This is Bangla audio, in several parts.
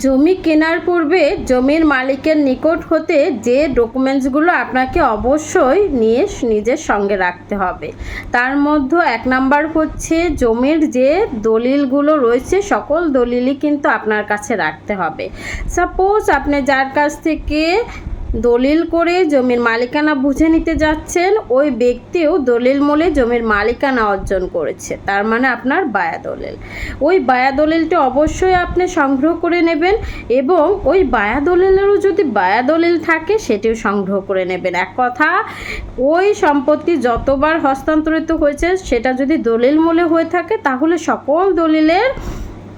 জমি কেনার পূর্বে জমির মালিকের নিকট হতে যে ডকুমেন্টসগুলো আপনাকে অবশ্যই নিয়ে নিজের সঙ্গে রাখতে হবে। তার মধ্যে এক নাম্বার হচ্ছে জমির যে দলিলগুলো রয়েছে, সকল দলিলই কিন্তু আপনার কাছে রাখতে হবে। সাপোজ আপনি যার কাছ থেকে দলিল করে জমির মালিকানা বুঝে নিতে যাচ্ছেন, ওই ব্যক্তিও দলিল মূলে জমির মালিকানা অর্জন করেছে। তার মানে আপনার বায়া দলিল। ওই বায়া দলিলটি অবশ্যই আপনি সংগ্রহ করে নেবেন এবং ওই বায়া দলিলেরও যদি বায়া দলিল থাকে, সেটিও সংগ্রহ করে নেবেন। এক কথা, ওই সম্পত্তি যতবার হস্তান্তরিত হয়েছে, সেটা যদি দলিল মূলে হয়ে থাকে, তাহলে সকল দলিলের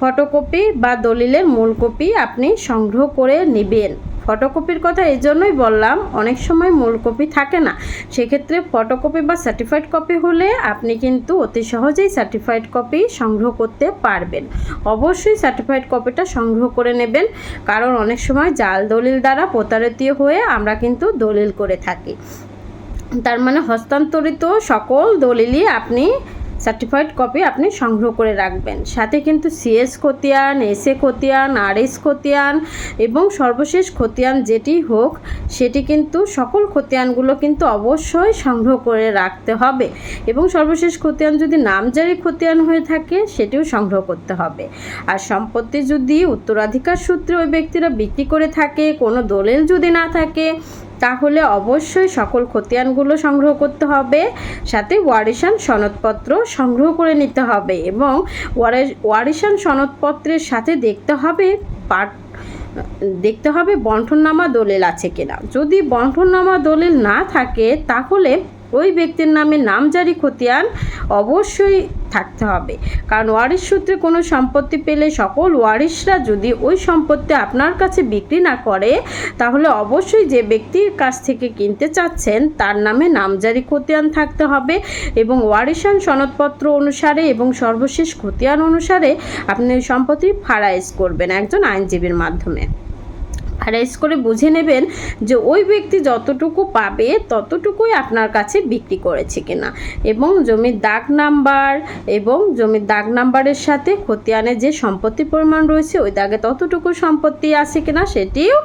ফটোকপি বা দলিলের মূল কপি আপনি সংগ্রহ করে নেবেন। ফটোকপির কথা এই জন্যই বললাম, অনেক সময় মূল কপি থাকে না। সেক্ষেত্রে ফটোকপি বা সার্টিফাইড কপি হলে আপনি কিন্তু অতি সহজেই সার্টিফাইড কপি সংগ্রহ করতে পারবেন। অবশ্যই সার্টিফাইড কপিটা সংগ্রহ করে নেবেন, কারণ অনেক সময় জাল দলিল দ্বারা প্রতারিত হয়ে আমরা কিন্তু দলিল করে থাকি। তার মানে হস্তান্তরিত সকল দলিলই আপনি সার্টিফাইড কপি আপনি সংগ্রহ করে রাখবেন। সাথে কিন্তু সিএস খতিয়ান এসএ খতিয়ান আর এস খতিয়ান এবং সর্বশেষ খতিয়ান যেটি হোক, সেটি কিন্তু সকল খতিয়ানগুলো কিন্তু অবশ্যই সংগ্রহ করে রাখতে হবে। এবং সর্বশেষ খতিয়ান যদি নামজারি খতিয়ান হয়ে থাকে, সেটিও সংগ্রহ করতে হবে। আর সম্পত্তি যদি উত্তরাধিকার সূত্রে ওই ব্যক্তিরা বিক্রি করে থাকে, কোনো দলিল যদি না থাকে তাহলে অবশ্যই সকল খতিয়ানগুলো সংগ্রহ করতে হবে, সাথে ওয়ারিশান সনদপত্র সংগ্রহ করে নিতে হবে এবং ওয়ারে- ওয়ারিশান সনদপত্রের সাথে দেখতে হবে পাট, দেখতে হবে বন্ঠননামা দলিল আছে কিনা। যদি বন্ঠননামা দলিল না থাকে, তাহলে ওই ব্যক্তির নামে নামজারি খতিয়ান অবশ্যই থাকতে হবে। কারণ ওয়ারিশ সূত্রে কোনো সম্পত্তি পেলে সকল ওয়ারিশরা যদি ওই সম্পত্তি আপনার কাছে বিক্রি না করে, তাহলে অবশ্যই যে ব্যক্তির কাছ থেকে কিনতে চাচ্ছেন, তার নামে নামজারি খতিয়ান থাকতে হবে এবং ওয়ারিশান সনদপত্র অনুসারে এবং সর্বশেষ খতিয়ান অনুসারে আপনি সম্পত্তি ফারাইজ করবেন একজন আইনজীবীর মাধ্যমে। ফারাইজ করে বুঝে নেবেন যে ওই ব্যক্তি যতটুকু পাবে ততটুকুই আপনার কাছে বিক্রি করেছে কিনা। এবং জমির দাগ নাম্বার এবং জমির দাগ নাম্বারের সাথে খতিয়ানে যে সম্পত্তি পরিমাণ রয়েছে, ওই দাগে ততটুকু সম্পত্তি আছে কিনা সেটিও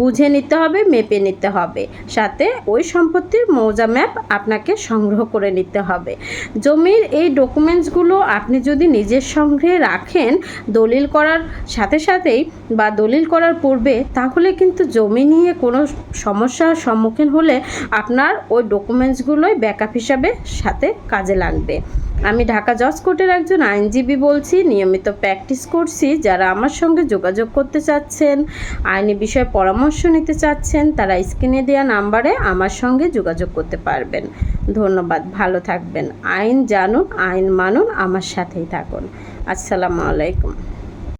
বুঝে নিতে হবে, মেপে নিতে হবে। সাথে ওই সম্পত্তির মৌজা ম্যাপ আপনাকে সংগ্রহ করে নিতে হবে। জমির এই ডকুমেন্টসগুলো আপনি যদি নিজের সঙ্গে রাখেন দলিল করার সাথে সাথেই বা দলিল করার পূর্বে, তাহলে কিন্তু জমি নিয়ে কোনো সমস্যার সম্মুখীন হলে আপনার ওই ডকুমেন্টসগুলোই ব্যাকআপ হিসাবে সাথে কাজে লাগবে। আমি ঢাকা জজ কোর্টের একজন আইনজীবী বলছি, নিয়মিত প্র্যাকটিস করছি, যারা আমার সঙ্গে যোগাযোগ করতে চাচ্ছেন, আইনি বিষয়ে পরামর্শ নিতে চাচ্ছেন, তারা স্ক্রিনে দেওয়া নাম্বারে আমার সঙ্গে যোগাযোগ করতে পারবেন। ধন্যবাদ, ভালো থাকবেন। আইন জানুন, আইন মানুন, আমার সাথেই থাকুন। আসসালামু আলাইকুম।